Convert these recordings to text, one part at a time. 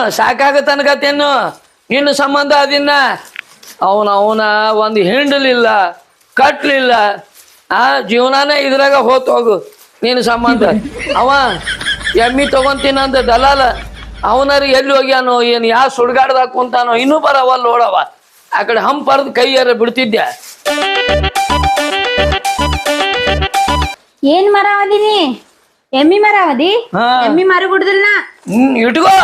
ಏನು ಸಾಕಾಗತ್ತ ಅನ್ಕತ್ತೇನು ನಿನ್ನ ಸಂಬಂಧ ಅದಿನ್ನ. ಅವನ ಅವನ ಒಂದು ಹಿಂಡಲಿಲ್ಲ ಕಟ್ಲಿಲ್ಲ. ಆ ಜೀವನಾನೇ ಇದ್ರಾಗ ಹೋತ್ ಹೋಗು ನಿನ್ನ ಸಂಬಂಧ. ಅವ ಎಮ್ಮಿ ತಗೊಂತೀನಂತ ದಲಾಲ. ಅವನಾರ ಎಲ್ಲಿ ಹೋಗ್ಯಾನೋ ಏನು ಯಾವ ಸುಡ್ಗಾಡ್ದಾಗ ಕುಂತಾನೋ ಇನ್ನೂ ಬರವ ನೋಡವ. ಆ ಕಡೆ ಹಂಪರ್ದು ಕೈಯಾರ ಬಿಡ್ತಿದ್ದೆ. ಏನ್ ಮರ ಅವದಿನಿ ಎಮ್ಮಿ ಮರ ಅವದಿ ಹಾ. ಎಮ್ಮಿ ಮರ ಬಿಡುದಿಲ್ಲ ಹ್ಮ್ ಇಟ್ಕೋ.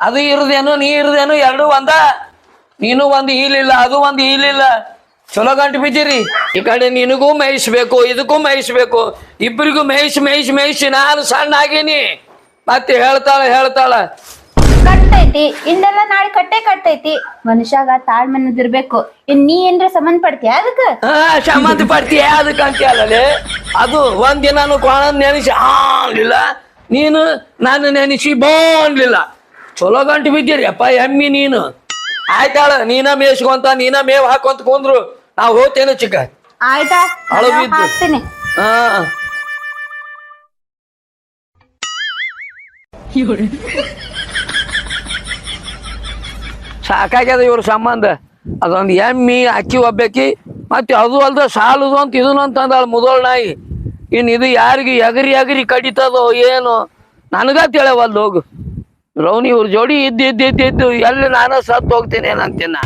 ಅದು ಇರದೇನು ನೀ ಇರದೇನು ಎರಡು ಒಂದ. ನೀನು ಒಂದು ಈಲಿಲ್ಲ ಅದು ಒಂದು ಈಲಿಲ್ಲ ಚಲೋ ಗಂಟು ಬಿದ್ದೀರಿ. ಈ ಕಡೆ ನಿನಗೂ ಮೇಯಿಸ್ಬೇಕು ಇದಕ್ಕೂ ಮೇಯಿಸ್ಬೇಕು ಇಬ್ಬರಿಗೂ ಮೇಯಿಸಿ ಮೇಯಿಸಿ ಮೇಯಿಸಿ ನಾನು ಸಣ್ಣ ಆಗೀನಿ. ಮತ್ತೆ ಹೇಳ್ತಾಳ ಹೇಳ್ತಾಳ. ಕಟ್ಟೈತಿ ಇಂದೆಲ್ಲ ನಾಳೆ ಕಟ್ಟೆ ಕಟ್ಟೈತಿ. ಮನುಷ್ಯಾಗ ತಾಳ್ಮೆ ಇರ್ಬೇಕು. ಇನ್ ನೀ ಏನ್ರ ಸಂಬಂಧ ಪಡ್ತೀಯ ಅದಕ್ಕ? ಹಾ ಸಂಬಂಧ ಪಡ್ತೀಯ ಅದಕ್ಕೆ ಅಂತೀಯಲ್ಲೇ ಅದು ಒಂದಿನಾನು ಕೋಣ ನೆನೆಸಿ ಆ ಅನ್ಲಿಲ್ಲ ನೀನು ನಾನು ನೆನೆಸಿ ಬೋ ಅನ್ಲಿಲ್ಲ ಚಲೋ ಗಂಟು ಬಿದ್ದೀರಿ. ಅಪ್ಪ ಎಮ್ಮಿ ನೀನು. ಆಯ್ತಾಳ ನೀನ ಮೇಯ್ಸ್ಕೊಂತ ನೀನ ಮೇವ್ ಹಾಕೊಂತ ಕುಂದ್ರು ನಾವು ಹೋಗ್ತೇನೆ ಚಿಕ್ಕ. ಆಯ್ತಾ ಅಳು ಬಿದ್ದು. ಹಾಕ್ತೀನಿ. ಹಾ. ಸಾಕಾಗ್ಯದ ಇವ್ರ ಸಂಬಂಧ. ಅದೊಂದು ಎಮ್ಮಿ ಅಕ್ಕಿ ಒಬ್ಬಾಕಿ ಮತ್ತೆ ಅದು ಅಲ್ದ ಸಾಲದು ಅಂತ ಇದನ್ನು ಅಂತ ಅಂದಾಳ ಮುದೋಳ್ ನಾಯಿ. ಇನ್ನು ಇದು ಯಾರಿಗೆ ಎಗರಿ ಎಗರಿ ಕಡಿತದೋ ಏನು ನನಗ ತಿಳಿವಲ್ದು ಹೋಗು. ರೌನಿ ಇವ್ರ ಜೋಡಿ ಇದ್ದು ಇದ್ದು ಇದ್ದು ಇದ್ದು ಎಲ್ಲಿ ನಾನು ಸತ್ತು ಹೋಗ್ತೀನಿ ಏನಂತೀನಿ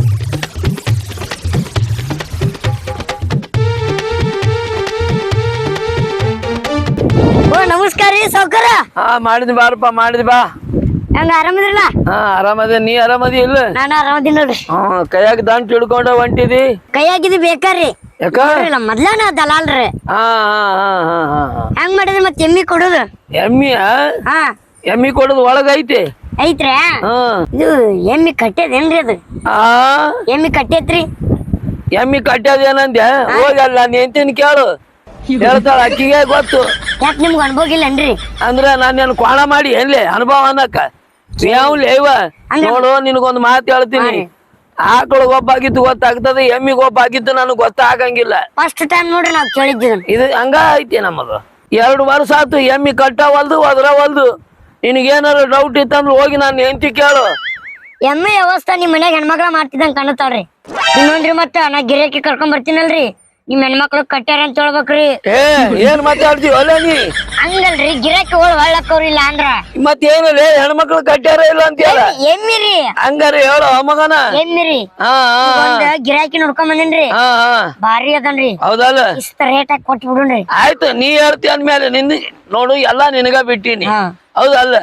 ಓ ನಮಸ್ಕಾರ ರೀ ಸೌಕರ ಹಾ ಮಾಡಿದ್ ಬಾರಪ್ಪ ಮಾಡಿದ್ ಬಾ. ಹೆಂಗ ಆರಾಮದಿಲ್ಲ ಹಾ ಆರಾಮದ ನೀ ಆರಾಮದಿ ಇಲ್ಲ? ನಾನು ಆರಾಮದಿನ ನೋಡ್ರಿ. ಹಾ ಕೈಯಾಗ ದಂಟ್ ಹಿಡ್ಕೊಂಡ ಹೊಂಟಿದಿ? ಕೈಯಾಗಿದ್ದು ಬೇಕಾರ್ರಿ ಯಾಕ? ನೋಡ್ರಿಲ್ಲ ಮೊದ್ಲ ನಾ ದಲಾಲ್ರಿ ಹಾ ಹಾ ಹಾ ಹಾ ಹೆಂಗ್ ಮಾಡಿದ್ರಿ ಮತ್ತೆ ಎಮ್ಮಿ ಕೊಡುದು? ಎಮ್ಮಿ ಎಮ್ಮಿ ಕೊಡೋದು ಒಳಗ ಐತಿ ಐತ್ರಿ ಇದು ಎಮ್ಮಿ ಕಟ್ಟೇದೇನ್ರಿ ಅದು? ಆ? ಎಮ್ಮಿ ಕಟ್ಟೇತ್ರಿ? ಎಮ್ಮಿ ಕಟ್ಟೋದೇನಂದ್ಯ? ಹೋಗಲ್ಲ ನಿಂತಿನ ಕೇಳು. ಹೇಳ್ತಾಳ ಅಕ್ಕಿಗೆ ಗೊತ್ತು. ಯಾಕೆ ನಿಮ್ಗೆ ಅನುಭವ ಇಲ್ಲನ್ರಿ? ಅಂದ್ರ ನಾನು ಕೋಣ ಮಾಡಿ ಎಲ್ಲಿ ಅನುಭವ ಅನ್ನಕ್ಕ ಯಾವ ಲೇವ ನೋಡು ನಿನಗೊಂದು ಮಾತು ಹೇಳ್ತೀನಿ. ಆಕಳು ಒಬ್ಬಾಗಿದ್ದು ಗೊತ್ತಾಗ್ತದೆ ಎಮ್ಮಿಗೆ ಒಬ್ಬಾಗಿದ್ದು ನನಗೆ ಗೊತ್ತಾಗಂಗಿಲ್ಲ ಫಸ್ಟ್ ಟೈಮ್ ನೋಡ್ರಿ ನಾವು ಕೇಳಿದ್ದೀನಿ ಇದು ಹಂಗ ಐತಿ ನಮ್ಮದು. ಎರಡು ವರ್ಷ ಆತು ಎಮ್ಮಿ ಕಟ್ಟವಲ್ದು ಒದ್ರವಲ್ದು. ನಿನಗೇನಾರು ಡೌಟ್ ಇತ್ತಂದ್ರೆ ಹೋಗಿ ನಾನು ಹೆಂಡತಿ ಕೇಳು. ಎಮ್ಮೆ ವ್ಯವಸ್ಥೆ ನಿಮ್ ಮನ್ಯಾಗ ಹೆಣ್ಮಕ್ಳ ಮಾಡ್ತಿದ್ದಂಗ ಕಾಣತಾಳ್ರಿ ಇನ್ನೊಂದ್ರಿ ಮತ್ತ ನಾ ಗಿರಾಕಿ ಕರ್ಕೊಂಡ್ ಬರ್ತೀನಲ್ರಿ. ನಿಮ್ ಹೆಣ್ಮಕ್ಳು ಕಟ್ಟ್ಯಾರ ಅಂತ ಹೇಳ್ಬೇಕ್ರಿ. ಏ ಏನ್ ಮಾತಾಡ್ತೀವಿ ಅಲ್ಲ ನೀ. ಹಂಗಲ್ರಿ ಗಿರಾಕಿ ಹೋಳ್ ಒಳ್ಳಕ್ಕವ್ರಿ ಇಲ್ಲ ಅಂದ್ರ. ಮತ್ತೇನಲ್ಲ ಹೆಣ್ಮಕ್ಳು ಕಟ್ಟ್ಯಾರ ಇಲ್ಲ ಕಟ್ಟಾರ ಎಮ್ಮಿರಿ? ಹಂಗಾರ ಹೇಳು ಮಗನ. ಎಮ್ಮಿರಿ? ಹಾ ಒಂದ್ ಗಿರಾಕಿ ನೋಡ್ಕೊಂಡ್ ಬಂದೇನ್ರಿ. ಹಾ ಹಾ. ಭಾರಿ ಅದನ್ರಿ. ಹೌದಲ್ಲ? ಇಷ್ಟ ರೇಟ್ ಹಾಕಿ ಕೊಟ್ಟು ಬಿಡುನ್ರಿ ಆಯ್ತು ನೀ ಹೇಳ್ತಿ ಅಂದ್ಮೇಲೆ ನಿನ್ನ ನೋಡು ಎಲ್ಲಾ ನಿನಗ ಬಿಟ್ಟಿನಿ. ಹೌದಲ್ಲ?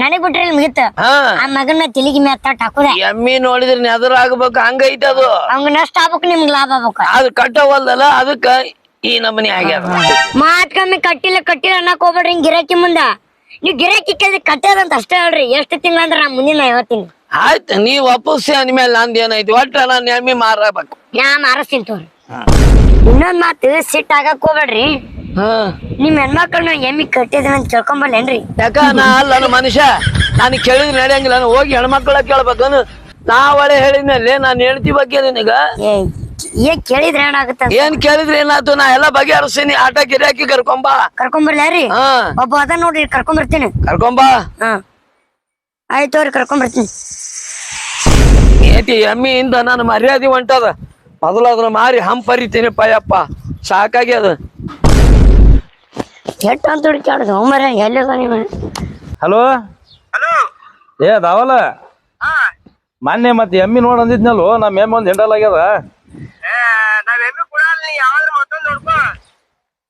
ನನಗ್ ಬಿಟ್ರಿ ಮುಗಿತ. ಆ ಮಗನ ತಲಿಗೆ ಮೆತ್ತಾಟ್ ಹಾಕುದ. ಎಮ್ಮಿ ನೋಡಿದ್ರೆ ನೆದರ್ ಆಗ್ಬೇಕು ಹಂಗೈತೆ ಅದು. ಅವಂಗ ನಷ್ಟ ಆಗ್ಬೇಕು ನಿಮ್ಗ್ ಲಾಭ ಆಗ್ಬೇಕು. ಅದು ಕಟ್ಟವಲ್ದಲ್ಲ ಅದಕ್ಕ ಈ ನಮನಿ ಆಗ್ಯಾದ. ಮಾತ್ ಕಮ್ಮಿ ಕಟ್ಟಿಲ್ಲ ಕಟ್ಟಿಲ್ಲ ಅನ್ನಕ್ ಹೋಗ್ಬೇಡ್ರಿ ಹಿಂಗ್ ಗಿರಾಕಿ ಮುಂದ. ನೀವ್ ಗಿರಾಕಿ ಕೇಳಿ ಕಟ್ಟದಂತ ಅಷ್ಟೇ ಹೇಳ್ರಿ. ಎಷ್ಟು ತಿಂಗಳ ಅಂದ್ರ ನಾ ಮುಂದಿನ ಹೇಳ್ತೀನಿ. ಆಯ್ತು ನೀ ವಾಪಸ್ ಅಂದ್ಮೇಲೆ ನಂದು ಏನೈತಿ ಒಟ್ಟ ನಾನು ಎಮ್ಮಿ ಮಾರಬೇಕು ನಾ ಮಾರಸ್ತೀನಿ ತೋರಿ. ಇನ್ನೊಂದ್ ಮಾತು ಸಿಟ್ ಆಗಕ್ ಹೋಗ್ಬೇಡ್ರಿ. ನಿಮ್ ಹೆಣ್ಮಕ್ಳನ್ನ ಎಮ್ಮಿ ಕಟ್ಟಿದ್ರೆ ಅಂತ ಕೇಳ್ಕೊಂಬಲ್ಲೇನ್ರಿ ಯಾಕ? ನಾ ಅಲ್ಲ ಮನುಷ್ಯ. ನಾನು ಕೇಳಿದ್ರೆ ನಡೆಯಂಗಿಲ್ಲ. ನಾನು ಹೋಗಿ ಹೆಣ್ಮಕ್ಳ ಕೇಳ್ಬೇಕು ನಾ ಒಳ್ಳೆ ಹೇಳಿದ್ಮೇಲೆ ನಾನು ಹೇಳ್ತಿ ಬಗ್ಗೆ ನಿನಗ? ಏನ್ ಕೇಳಿದ್ರೆ ಏನಾಗುತ್ತ? ಏನ್ ಕೇಳಿದ್ರೆ ಏನಾಯ್ತು ನಾ ಎಲ್ಲ ಬಗೆಹರಿಸ್ತೀನಿ. ಆಟ ಗಿರಾಕಿ ಕರ್ಕೊಂಬಾ. ಕರ್ಕೊಂಬರ್ಲ್ಯಾರಿ ಹಾ. ಒಬ್ಬ ಅದ ನೋಡ್ರಿ ಕರ್ಕೊಂಬರ್ತೀನಿ. ಕರ್ಕೊಂಬಾ. ಹಾ. ಆಯ್ತು ಅವ್ರಿ ಕರ್ಕೊಂಬರ್ತೀನಿ. ಏತಿ ಎಮ್ಮಿಯಿಂದ ನಾನು ಮರ್ಯಾದೆ ಹೊಂಟದ. ಮೊದಲು ಅದನ್ನ ಮಾರಿ ಹಂಪರಿತೀನಿ ಪಯಪ್ಪ ಸಾಕಾಗ್ಯದ. ಕೆಟ್ಟ ಅಂತ ಹುಡುಕ್ಯಾಡ್ದು ಮರ ಎಲ್ಲಿದ ನೀವು ಹಲೋ ಏ ದಾವಲ? ಮೊನ್ನೆ ಮತ್ತೆ ಎಮ್ಮಿ ನೋಡ್ ಅಂದಿದ್ನಲ್ವ ನಮ್ಮ ಎಮ್ಮೆ ಒಂದ್ ಹಿಂಡಲ್ ಆಗ್ಯದ.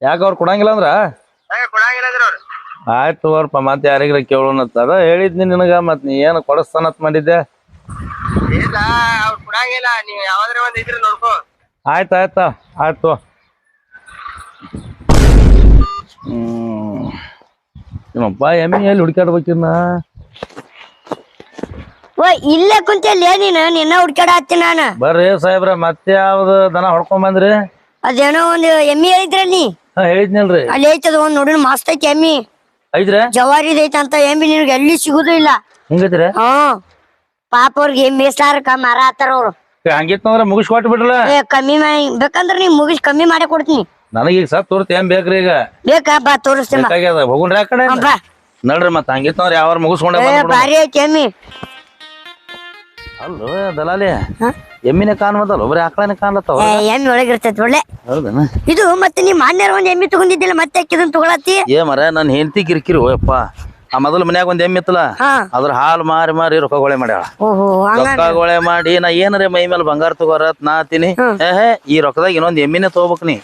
ಯಾಕ ಅವ್ರು ಕೊಡಂಗಿಲ್ಲ ಅಂದ್ರ? ಆಯ್ತು ತಗೋರ್ಪ ಮತ್ತೆ ಯಾರಿಗ್ರ ಕೇಳೋಣ ಅದ ಹೇಳಿದ್ನಿ ನಿನಗ ಮತ್ ನೀ ಏನು ಕೊಡಸ್ತಾನತ್ ಮಾಡಿದ್ದೆ. ಆಯ್ತು ಆಯ್ತಾ ಆಯ್ತು ನಿಮ್ಮಪ್ಪ ಎಮ್ಮಿ ಎಲ್ಲಿ ಹುಡ್ಕಾಡ್ಬೇಕಿನ್ನ ಓ ಇಲ್ಲೇ ಕುಂತಲ್ಲಿ ನೀನು? ನಿನ್ನ ಹುಡ್ಕ್ಯಾಡ ಹತ್ತಿ ನಾನು. ಬರ್ರಿ ಸಾಹೇಬ್ರ ಮತ್ತೆ ಯಾವ್ದು ದನ ಹೊಡ್ಕೊಂಡ್ ಬಂದ್ರಿ? ಅದೇನೋ ಒಂದು ಎಮ್ಮಿ ಹೇಳಿದ್ರಲ್ಲಿ ಹಾ ಹೇಳಿದ್ನಲ್ರಿ. ಅಲ್ಲಿ ಐತದ ಒಂದ್ ನೋಡಿನ ಮಸ್ತ್ ಐತಿ ಎಮ್ಮಿ. ಐತ್ರಿ? ಜವಾರಿ ಐತ ಅಂತ ಎಮ್ಮಿ ನಿನಗೆ ಎಲ್ಲಿ ಸಿಗುದು ಇಲ್ಲ. ಹಿಂಗೈತ್ರಿ? ಹ್ಮ್ ಪಾಪ ಅವ್ರಿಗೆ ಮೇಸ್ಲಾರಕ ಮರ ಹತ್ತಾರ ಅವ್ರು. ಹಂಗಿತ್ತಂದ್ರ ಮುಗಿಸ್ಕೊಟ್ಟು ಬಿಡ್ರಲ್ಲ. ಏ ಕಮ್ಮಿ ಮಾಡಿ ಬೇಕಂದ್ರ ನೀ ಮುಗಿಸ್ ಕಮ್ಮಿ ಮಾಡಿ ಕೊಡ್ತೀನಿ. ನನಗೀಗ ಸತ್ ತೋರ್ತಿ ಏನ್ ಬೇಕ್ರಿ ಈಗ? ಬೇಕಾ ಬಾ ತೋರಿಸ್ತೀನಿ ಬಾ. ಬೇಕಾಗ್ಯದ ಹೋಗುಣ್ರಿ ಆ ಕಡೆ ಬಾ. ನಡ್ರಿ ಮತ್ತ ಹಂಗಿತ್ತಂದ್ರ ಯಾವ ಮುಗಿಸ್ಕೊಂಡ ಏ. ಭಾರಿ ಐತಿ ಎಮ್ಮಿ. ಅಲ್ಲೋ ದಲಾಲಿ. ಎಮ್ಮಿನ ಕಾಣ್ಬೋದಲ್ಲ ಬರೀ ಆಕಳನೇ ಕಾಣ್ಲತ್ತಾವ ಏ, ಎಮ್ಮಿ ಒಳಗಿರ್ತೈತಿ ಒಳ್ಳೆ. ಹೌದನ? ಇದು ಮತ್ತೆ ನೀ ಮಾನ್ಯರ ಒಂದ್ ಎಮ್ಮಿ ತಗೊಂಡಿದ್ದಿಲ್ಲ ಮತ್ತೆ ಅಕ್ಕಿದನ್ ತಗೊಳತಿ ಏ ಮರ ನನ್ನ ಹೆಂಡತಿ ಕಿರಿಕಿರಿ ಓಯಪ್ಪ. ಆ ಮೊದಲು ಮನ್ಯಾಗ ಒಂದ್ ಎಮ್ಮಿ ಇತ್ತಲ್ಲ ಹಾ. ಅದ್ರ ಹಾಲು ಮಾರಿ ಮಾರಿ ರೊಕ್ಕಗೊಳೆ ಮಾಡ್ಯಾಳ. ಓಹೋ ಹಂಗ ರೊಕ್ಕಗೊಳೆ ಮಾಡಿ ನಾ ಏನರೇ ಮೈ ಮೇಲೆ ಬಂಗಾರ ತಗೋರತ್ ನಾ ತಿನಿ. ಏ ಹೇ ಈ ರೊಕ್ಕದಾಗ ಇನ್ನೊಂದ್ ಎಮ್ಮಿನೇ ತಗೋಬೇಕ್ ನೀ.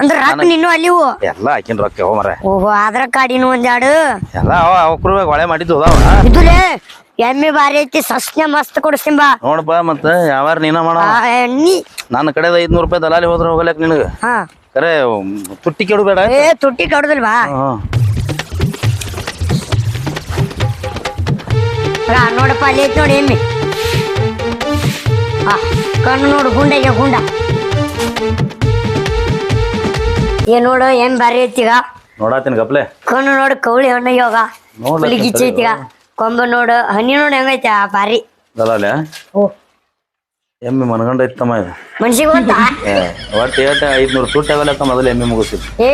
ಅಂದ್ರ ರಾಕ್ ನಿನ್ನು ಅಲ್ಲಿವು ಎಲ್ಲ ಆಕಿನ ರೊಕ್ಕ ಹೋ ಮರ ಓಹೋ ಆಧಾರ್ ಕಾರ್ಡಿನ ಒಂದೆರಡು ಎಲ್ಲ ಅವ ಅವಕ್ರು ಹೊಳೆ ಮಾಡಿದ್ದು ಅದಾವ. ಇದುಲೇ ಎಮ್ಮಿ ಬಾರಿ ಐತಿ ಸಸ್ನೆ ಮಸ್ತ್ ಬಾ. ನೋಡಪ್ಪ ಮತ್ತ ಯಾವಾರ ನೀನ ಮಾಡ. ನೀ ನನ್ನ ಕಡೆ ಐದ್ನೂರ್ ರೂಪಾಯಿ ದಲಾಲಿ ಹೋದ್ರ ಹೋಗ್ಲಕ್ ನಿನಗ. ಹಾ. ಕರೆ ತುಟ್ಟಿ ಕೆಡಬೇಡ ಏ ತುಟ್ಟಿ ಕಡ್ದಲ್ ಬಾ. ರಾ ನೋಡಪ್ಪ ಅಲ್ಲಿ ಐತಿ ನೋಡಿ ಎಮ್ಮಿ. ಆ ಕಣ್ಣು ನೋಡು ಗುಂಡೆಗೆ ಗುಂಡ. ಏ ನೋಡು ಏನ್ ಬಾರಿ ಐತಿಗ ನೋಡಾತೀನಿ ಗಪ್ಲೆ. ಕಣ್ಣು ನೋಡು ಕೌಳಿ ಹಣ್ಣು ಯೋಗ ನೋಡ್ಲಕ್ಕ ಹುಲಿ ಗಿಚ್ಚೈತಿಗ ಕೊಂಬ ನೋಡು ಹನಿ ನೋಡು ಹೆಂಗೈತ ಆ ಬಾರಿ ದಲಾಲಿ ಓ. ಎಮ್ಮಿ ಮನಗಂಡ ಇತ್ತಮ್ಮ ಇದು. ಮನ್ಸಿಗೆ ಗೊತ್ತಾ ಏ, ಒಟ್ಟು ಏಟ ಐದ್ನೂರು ತುಟ್ಟಿ ಆಗಲಕ್ಕ ಮೊದಲು ಎಮ್ಮಿ ಮುಗಿಸಿದ್ ಏ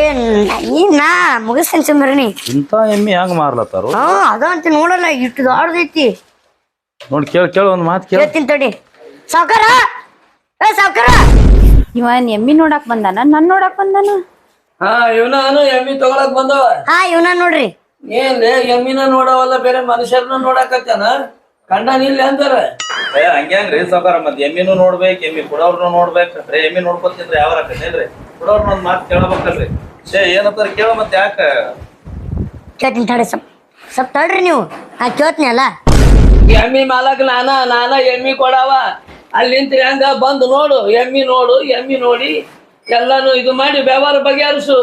ಈ ನಾ ಮುಗಿಸ್ತೇನೆ ಸುಮ್ಮನೆ ಇಂಥ ಎಮ್ಮಿ ಹೆಂಗ್ ಮಾರ್ಲತ್ತಾರು ಹಾ ಅದ ಅಂತ ನೋಡಲ್ಲ ಇಷ್ಟು ದೊಡ್ಡದೈತಿ ನೋಡಿ ಕೇಳ ಕೇಳ ಒಂದ್ ಮಾತು ಕೇಳ. ಹೇಳ್ತೀನಿ ತಡಿ. ಸಾವ್ಕಾರ? ಏ ಸಾವ್ಕಾರ? ಇವನ್ ಎಮ್ಮಿ ನೋಡಕ್ ಬಂದಾನ ನನ್ ನೋಡಕ್ ಬಂದಾನ? ಹಾ ಇವನಾನು ಎಮ್ಮಿ ತಗೊಳಕ್ ಬಂದವ. ಹಾ ಇವನ ನೋಡ್ರಿ. ಏನ್ ಎಮ್ಮಿನ ನೋಡವಲ್ಲ ಬೇರೆ ಮನುಷ್ಯರನ್ನ ನೋಡಕತ್ತಾನ? ಕಂಡ ನಿಲ್ಲ ಅಂತಾರ. ಹಂಗ್ಯಾಂಗ್ರಿ ಸಾವುಕಾರ ಮತ್ತೆ ಎಮ್ಮಿನೂ ನೋಡ್ಬೇಕು ಎಮ್ಮಿ ಕೊಡೋರ್ನು ನೋಡ್ಬೇಕು. ಬರೀ ಎಮ್ಮಿ ನೋಡ್ಕೊತಿದ್ರೆ ಯಾವ ಹಾಕೇನ್ರಿ ಕೊಡೋರ್ನ ಒಂದ್ ಮಾತು ಕೇಳಬೇಕಲ್ರಿ. ಏ ಏನಂತಾರ ಕೇಳ ಮತ್ತೆ ಯಾಕ? ಕೇಳ್ತೀನಿ ಸ್ವಲ್ಪ ಸ್ವಲ್ಪ ತಡ್ರಿ ನೀವು. ನಾ ಕೇಳ್ತೀನಿ ಅಲ್ಲ. ಎಮ್ಮಿ ಮಾಲಕ್ ನಾನ ನಾನ ಎಮ್ಮಿ ಕೊಡವ. ಅಲ್ಲಿಂತ ಹೆಂಗ ಬಂದು ನೋಡು ಎಮ್ಮಿ ನೋಡು ಎಮ್ಮಿ ನೋಡಿ. ಎಲ್ಲಾನು ಇದು ಮಾಡಿ ವ್ಯವಹಾರ ಬಗೆಹರಿಸು.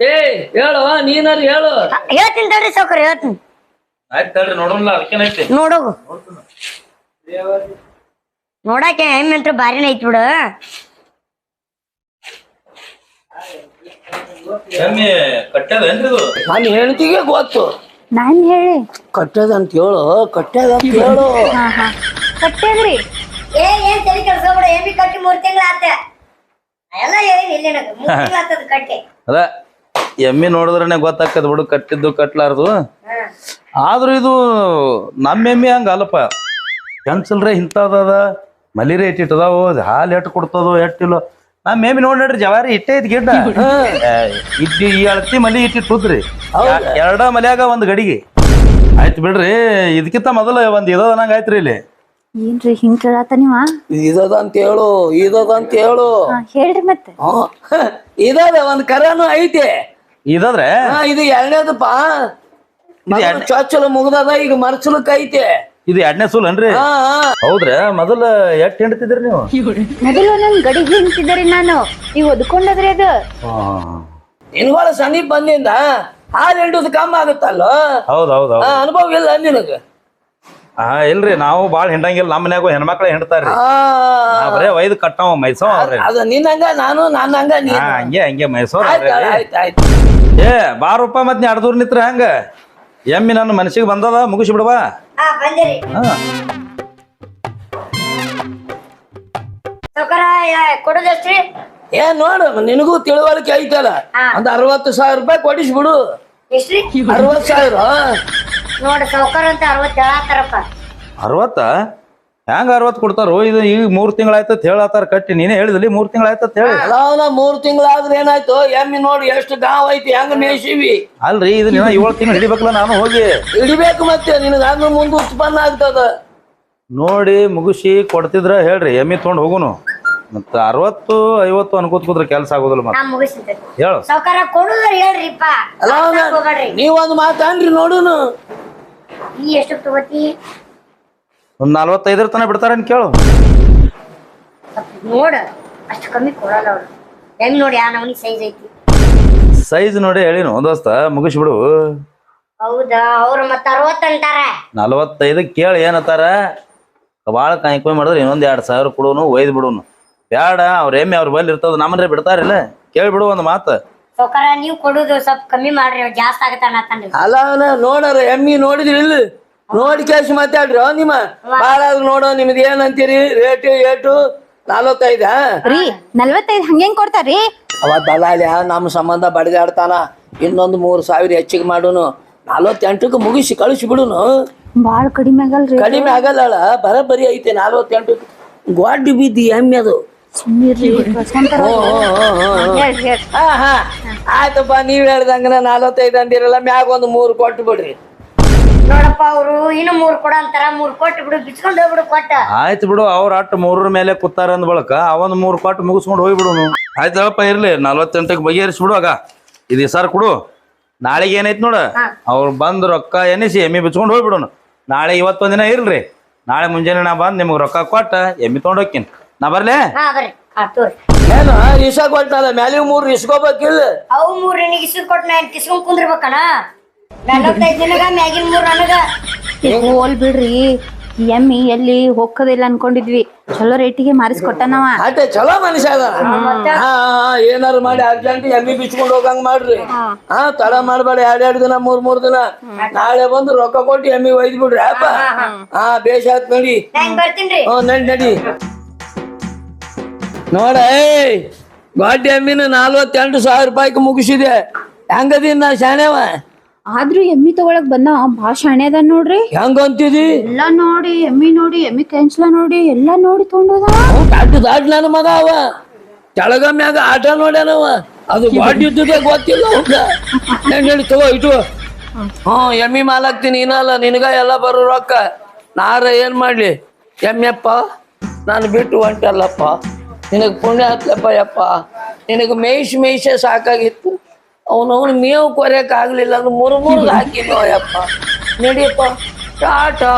ಏ ಹೇಳು ನೀನಾರು ಹೇಳು. ಹೇಳ್ತೀನಿ ತಡ್ರಿ ಸೌಕರ್ಯ ಹೇಳ್ತೀನಿ. ಆಯ್ತು ತಡ್ರಿ ನೋಡೋಣ ಅದಕ್ಕೇನೈತಿ ನೋಡೋಗು. ನೋಡಾಕೆ ಎಮ್ಮೆ ಅಂತ ಬಾರಿನ ಐತಿ ಬಿಡು. ಎಮ್ಮಿ ಕಟ್ಟದೇನ್ರಿ ಇದು? ನನ್ನ ಹೆಂಡತಿಗೆ ಗೊತ್ತು. ನಾನ್ ಹೇಳಿ. ಕಟ್ಟದಂತ ಹೇಳು ಕಟ್ಟದಂತ ಹೇಳು. ಹಾ ಹಾ. ಕಟ್ಟೇದ್ರಿ ಏ ಏನ್ ತಲೆ ಕೆಡ್ಸ್ಕೊಬೇಡ ಏಮಿ ಕಟ್ಟಿ ಮೂರ್ ತಿಂಗಳ ಆತ. ಅದ ಎಮ್ಮಿ ನೋಡಿದ್ರೆ ಗೊತ್ತಾಕದ್ ಬಿಡು ಕಟ್ಟಿದ್ದು ಕಟ್ಲಾರ್ದು. ಆದ್ರೂ ಇದು ನಮ್ಮ ಎಮ್ಮಿ ಹಂಗ ಅಲ್ಲಪ್ಪ. ಕೆನ್ಸಲ್ರೆ ಇಂಥದದ ಮಲಿ ರೇಟ್ ಇಟ್ಟದಾವು ಹಾಲು ಎಟ್ಟು ಕೊಡ್ತದೋ ಎಟ್ಟಿಲ್ಲೋ ನಮ್ಮ ಎಮ್ಮಿ ನೋಡಿ ನೋಡ್ರಿ ಜವಾರಿ ಇಟ್ಟೇ ಇದ್ ಗಿಡ್ಡ. ಇದ್ದು ಈ ಅಳತಿ ಮಲಿ ಇಟ್ಟಿಟ್ಟುದ್ರಿ. ಎರಡ ಮಲ್ಯಾಗ ಒಂದ್ ಗಡಿಗೆ. ಆಯ್ತು ಬಿಡ್ರಿ ಇದಕ್ಕಿಂತ ಮೊದಲ ಒಂದ್ ಆಯ್ತ್ರಿ ಇಲ್ಲಿ. ಏನ್ರಿ ಹಿಂಗ್ ಕೇಳಾತ ನೀವ? ಇದದಂತ ಹೇಳು ಇದದಂತ ಹೇಳು ಹಾ ಹೇಳ್ರಿ ಮತ್ತೆ. ಹ್ಮ್. ಇದದ ಒಂದ್ ಕರನು ಐತೆ. ಇದಾದ್ರೆ? ಹಾ ಇದು ಎರಡನೇದಪ್ಪ. ಮೊದಲು ಚೊಚ್ಚಲು ಮುಗ್ದದ ಈಗ ಮರ್ಚಲಕ್ ಐತೆ ಇದು ಎರಡನೇ ಸೂಲ್ ಅನ್ರಿ ಹಾ ಹಾ. ಹೌದ್ರ ಮೊದಲ ಎಟ್ ಹೆಂಡ್ತಿದ್ರಿ ನೀವು? ಮೊದಲು ಒಂದೊಂದ್ ಗಡಿಗೆ ಹಿಂಡ್ತಿದ್ರಿ ನಾನು? ನೀವು ಒದ್ಕೊಂಡದ್ರಿ ಅದು. ಇನ್ವಾಳ ಸಮೀಪ ಬಂದಿಂದ ಹಾಲು ಹಿಂಡುದು ಕಮ್ಮಿ ಆಗುತ್ತಲ್ಲ? ಹೌದ್ ಹೌದ್ ಹೌದ್. ಅನುಭವ ಇಲ್ಲ ನಿನಗ? ಹಾ ಇಲ್ರಿ ನಾವು ಬಾಳ ಹಿಂಡಂಗಿಲ್ಲ. ನಮ್ಮ ಮನ್ಯಾಗ ಹೆಣ್ಮಕ್ಳ ಹಿಂಡ್ತಾರ್ರಿ. ಆ, ನಾ ಬರೇ ಒಯ್ದು ಕಟ್ಟವ ಮೈಸೂರ್ ಅವ್ರಿ ಅದು ನಿನ್ನಂಗ ನಾನು ಹಂಗ ನೀ ಹಾ ಹಂಗೆ ಹಂಗೆ ಮೈಸೂರ್ ಆಯ್ತು ಆಯ್ತು ಆಯ್ತು ಏ ಬಾರಪ್ಪ ಮತ್ ನೀ ಅಡ್ದೂರ್ ನಿತ್ರ ಹಂಗ? ಎಮ್ಮಿ ನನ್ನ ಮನಸ್ಸಿಗೆ ಬಂದದ ಮುಗಿಸಿ ಬಿಡವಾ ಹಾ ಕೊಡೋದಷ್ಟ್ರಿ ನೋಡು ನಿನಗೂ ತಿಳುವಳಿಕೆ ಐತಲ್ಲ. ಒಂದ್ ಅರವತ್ತು ಸಾವಿರ ರೂಪಾಯಿ ಕೊಡಿಸ್ಬಿಡು. ಎಷ್ಟ್ರಿ ಅರವತ್ತು ಸಾವಿರ ನೋಡ ಸೌಕರ್ ಅಂತ ಅರವತ್ತು ಹೇಳತ್ತಾರಪ್ಪ. ಅರವತ್ತ? ಹೆಂಗ ಅರವತ್ ಕೊಡ್ತಾರೋ? ಇದು ಈಗ ಮೂರ್ ಅಂತ ಹೇಳತ್ತಾರ ಕಟ್ಟಿ. ನೀನೇ ಹೇಳಿದ್ಲಿ ಮೂರ್ ತಿಂಗಳಾಯ್ತ ಹೇಳಿ. ಅಲ್ಲ ಮೂರ್ ತಿಂಗಳಾದ್ರೆ ಏನಾಯ್ತು? ಎಮ್ಮಿ ನೋಡಿ ಎಷ್ಟು ಗಾವ್ ಐತಿ ಹೆಂಗ ಮೇಸಿವಿ ಅಲ್ರಿ ಇದು ನೀನ ಏಳು ತಿಂಗಳು ಹಿಡಿಬೇಕಲ್ಲ ನಾನು ಹೋಗಿ. ಹಿಡಿಬೇಕು ಮತ್ತೆ ನಿನಗ ಹಂಗ ಮುಂದೆ ಉತ್ಪನ್ನ ಆಗ್ತದ. ನೋಡಿ ಮುಗಿಸಿ ಕೊಡ್ತಿದ್ರ ಹೇಳ್ರಿ ಎಮ್ಮಿ ತೊಗೊಂಡು ಹೋಗುನು. ಮತ್ತ ಅರವತ್ತು ಐವತ್ತು ಅನ್ಕೋತ ಕೂತ್ರ ಕೆಲ್ಸ ಆಗೋದಿಲ್ಲ ಮತ್ತೆ. ಹೇಳು. ಕೊಡುದ್ರ ಹೇಳ್ರಿಪ್ಪ. ಅಲ್ಲ ನೀವೊಂದು ಮಾತಾನ್ರಿ ನೋಡುನು. ನೀ ಎಷ್ಟು ತಗೋತಿ? ಒಂದ್ ನಲ್ವತ್ತೈದರ ತನ ಬಿಡ್ತಾರೇನ್ ಕೇಳು. ನೋಡ ಅಷ್ಟು ಕಮ್ಮಿ ಕೊಡಲ್ಲ ಅವ್ರು. ಹೆಂಗ್ ನೋಡಿ ಆ ನವನಿ ಸೈಜ್ ಐತಿ? ಸೈಜ್ ನೋಡಿ ಹೇಳಿನು ದೋಸ್ತ ಮುಗಿಸ್ಬಿಡು. ಹೌದಾ ಅವ್ರು ಮತ್ತ ಅರವತ್ತು ಅಂತಾರ. ನಲವತ್ತೈದು ಕೇಳಿ ಏನತ್ತಾರ ಭಾಳ ಕಾಯ್ಕೊಯ್ ಮಾಡಿದ್ರೆ ಇನ್ನೊಂದ್ ಎರಡ್ ಸಾವಿರ ಕೊಡುನು ಒಯ್ದು ಬಿಡುನು. ಬ್ಯಾಡ ಅವ್ರ ಎಮ್ಮೆ ಅವ್ರ ಬಲ್ಲಿ ಇರ್ತದ ನಮ್ಮನ್ರೆ ಬಿಡ್ತಾರಿಲ್ಲ. ಕೇಳ್ಬಿಡು ಒಂದು ಮಾತು. ಸಾವ್ಕಾರ ನೀವು ಕೊಡುದು ಸ್ವಲ್ಪ ಕಮ್ಮಿ ಮಾಡ್ರಿ ಜಾಸ್ತಿ ಆಗತ್ತ ಅನ್ನತ್ತನ್ರಿ ಅಲ್ಲ ಅವನ ನೋಡರ ಎಮ್ಮಿ ನೋಡಿದ್ರಿ ಇಲ್ಲ? ನೋಡಿ ಕೇಸ್ ಮಾತಾಡ್ರಿ ಅವ್ ನಿಮ್ಮ ಬಾಳ ನೋಡೋ ನಿಮ್ದು ಏನಂತೀರಿ ರೇಟ್ ಏಟು ನಲವತ್ತೈದ? ರೀ ನಲ್ವತ್ತೈದ್ ಹಂಗೇನ್ ಕೊಡ್ತಾರ್ರಿ? ಅವ ದಲಾಲ್ಯ ನಮ್ಮ ಸಂಬಂಧ ಬಡಿದಾಡ್ತಾನ. ಇನ್ನೊಂದು ಮೂರು ಸಾವಿರ ಹೆಚ್ಚಿಗೆ ಮಾಡುನು. ನಲ್ವತ್ತೆಂಟಕ್ಕೆ ಮುಗಿಸಿ ಕಳಿಸಿ ಬಿಡುನು. ಬಾಳ ಕಡಿಮೆ ಆಗಲ್ಲ ಕಡಿಮೆ ಆಗಲ್ಲ ಬರಬರಿ ಐತೆ ನಲ್ವತ್ತೆಂಟಕ್ಕೆ. ಗೋಡ್ಡಿ ಬಿದ್ದಿ ಎಮ್ಮೆ ಅದು. ಆಯ್ತಪ್ಪ ನೀವ್ ಹೇಳ್ದಂಗ ನಲ್ವತ್ತೈದು ಅಂದಿರಲ್ಲ ಮ್ಯಾಗ ಒಂದು ಮೂರು ಕೊಟ್ಟು ಬಿಡ್ರಿ. ನೋಡಪ್ಪ ಅವರು ಇನ್ನು ಮೂರ್ ಕೊಡ ಅಂತಾರ ಮೂರ್ ಕೊಟ್ಟು ಬಿಡು ಬಿಚ್ಕೊಂಡ್ ಹೋಗ್ಬಿಡು ಕೊಟ್ಟ. ಆಯ್ತು ಬಿಡು ಅವ್ರ ಅಟ್ಟು ಮೂರರ ಮೇಲೆ ಕುತ್ತಾರ ಅಂದ ಬಳಕ ಅವನ್ ಮೂರು ಕೊಟ್ಟು ಮುಗಿಸ್ಕೊಂಡು ಹೋಗ್ಬಿಡು ಆಯ್ತಪ್ಪ ಇರ್ಲಿ ನಲ್ವತ್ತೆಂಟಕ್ಕೆ ಬಗೆಹರಿಸ್ಬಿಡು ಆಗ. ಇದು ಸರ್ ಕೊಡು. ನಾಳೆಗೆ ಏನೈತಿ ನೋಡ? ಅವ್ರು ಬಂದ್ ರೊಕ್ಕ ಎನಿಸಿ ಎಮ್ಮಿ ಬಿಚ್ಕೊಂಡು ಹೋಗ್ಬಿಡೋನು ನಾಳೆ ಇವತ್ತೊಂದಿನ ಇರ್ಲಿ. ನಾಳೆ ಮುಂಜಾನೆ ನಾ ಬಂದು ನಿಮ್ಗೆ ರೊಕ್ಕ ಕೊಟ್ಟ ಎಮ್ಮಿ ತೊಗೊಂಡು ಹೋಗ್ತೀನಿ. ನಾ ಬರ್ಲೆ? ಹಾ ಬರ್ರಿ. ಆ ತೋರಿ. ಏನು ಇಸ ಕೊಟ್ಟಲ್ಲ ಮ್ಯಾಲಿಗೆ ಮೂರು ಇಸ್ಕೋಬೇಕಿಲ್ಲ? ಅವು ಮೂರ್ ನಿನಗೆ ಇಸ್ಕೊಂಡ್ ಕೊಟ್ಟು ನಾ ಕಿಸ್ಕೊಂಡ್ ಕುಂದಿರ್ಬೇಕಣ? ನಲವತ್ತೈದು ದಿನಗ ಮ್ಯಾಗಿನ ಮೂರ್ ನನಗ ಹೋಲ್ ಬಿಡ್ರಿ. ಈ ಎಮ್ಮಿ ಎಲ್ಲಿ ಹೋಗೋದಿಲ್ಲ ಅನ್ಕೊಂಡಿದ್ವಿ. ಚಲೋ ರೇಟಿಗೆ ಮಾರಿಸ್ಕೊಟ್ಟನವ. ಆಟೆ ಚಲೋ ಮನುಷ್ಯ ಅದ ಹಾ ಏನಾರು ಮಾಡಿ ಅರ್ಜೆಂಟ್ ಎಮ್ಮಿ ಬಿಚ್ಕೊಂಡು ಹೋಗಂಗ್ ಮಾಡ್ರಿ. ಹಾ. ತಡ ಮಾಡ್ಬೇಡ ಎರಡೆರಡು ದಿನ ಮೂರ್ ಮೂರ್ ದಿನ. ನಾಳೆ ಬಂದು ರೊಕ್ಕ ಕೊಟ್ಟು ಎಮ್ಮಿ ಒಯ್ದು ಬಿಡ್ರಿ ಅಪ್ಪ. ಹಾ ಬೇಷ್ ಆತ್ ನಡಿ. ಹ್ಞೂ ನಡಿ ನಡಿ. ನೋಡ ಏಯ್ ಗಾಡಿ ಎಮ್ಮಿನ ನಲ್ವತ್ತೆಂಟು ಸಾವಿರ ರೂಪಾಯಿಗೆ ಮುಗಿಸಿದೆ. ಹೆಂಗದೀನ್ ನಾ ಶಾಣೆವ? ಆದ್ರೂ ಎಮ್ಮಿ ತಗೊಳಕ್ ಬಂದ ಭಾಳ ಶಾಣೆ ಅದ ನೋಡ್ರಿ. ಹೆಂಗ ಅಂತಿದಿ ಎಲ್ಲ ನೋಡಿ ಎಮ್ಮಿ ನೋಡಿ ಎಮ್ಮಿ ಕೆಂಚ್ಲ ನೋಡಿ ಎಲ್ಲ ನೋಡಿ ತಗೊಂಡೋದ. ದಾಟ್ ದಾಟ್ ನನ್ನ ಮಗ ಅವ. ಕೆಳಗ ಮ್ಯಾಗ ಆಟ ನೋಡ್ಯಾನವ ಅದು ಗಾಡಿ ಇದ್ದುದೇ ಗೊತ್ತಿಲ್ಲ ಹೇಳಿ ತಗೋ ಇಟ್ಟು ಹ್ಞೂ ಎಮ್ಮಿ ಮಾಲಾಕ್ತೀನಿ ಏನಲ್ಲ ನಿನಗ ಎಲ್ಲ ಬರೋ ರೊಕ್ಕ. ನಾರ ಏನ್ ಮಾಡ್ಲಿ? ಎಮ್ಮೆಪ್ಪ ನಾನು ಬಿಟ್ಟು ಹೊಂಟಲ್ಲಪ್ಪ. ನಿನಗೆ ಪುಣ್ಯ ಹತ್ಲಪ್ಪ ಯಪ್ಪ ನಿನಗೆ ಮೇಯ್ಸ್ ಮೇಯ್ಸೆ ಸಾಕಾಗಿತ್ತು. ಅವನವನು ಮೇವು ಕೊರೆಯಕ್ ಆಗ್ಲಿಲ್ಲ ಅಂದ್ರೆ ಮುರು ಮುರು ಹಾಕಿದ್ವ ಯಪ್ಪ. ನಡಿಯಪ್ಪ. ಟಾಟಾ.